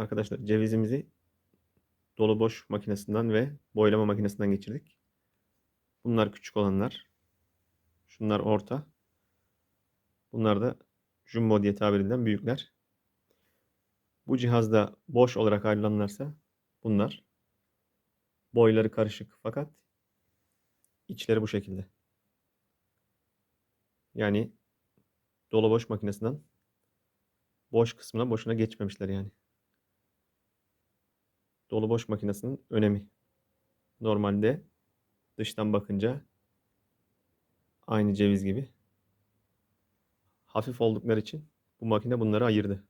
Arkadaşlar cevizimizi dolu boş makinesinden ve boylama makinesinden geçirdik. Bunlar küçük olanlar. Şunlar orta. Bunlar da jumbo diye tabir edilen büyükler. Bu cihazda boş olarak ayrılanlarsa bunlar. Boyları karışık fakat içleri bu şekilde. Yani dolu boş makinesinden boş kısmına boşuna geçmemişler yani. Dolu boş makinesinin önemi. Normalde dıştan bakınca aynı ceviz gibi. Hafif oldukları için bu makine bunları ayırdı.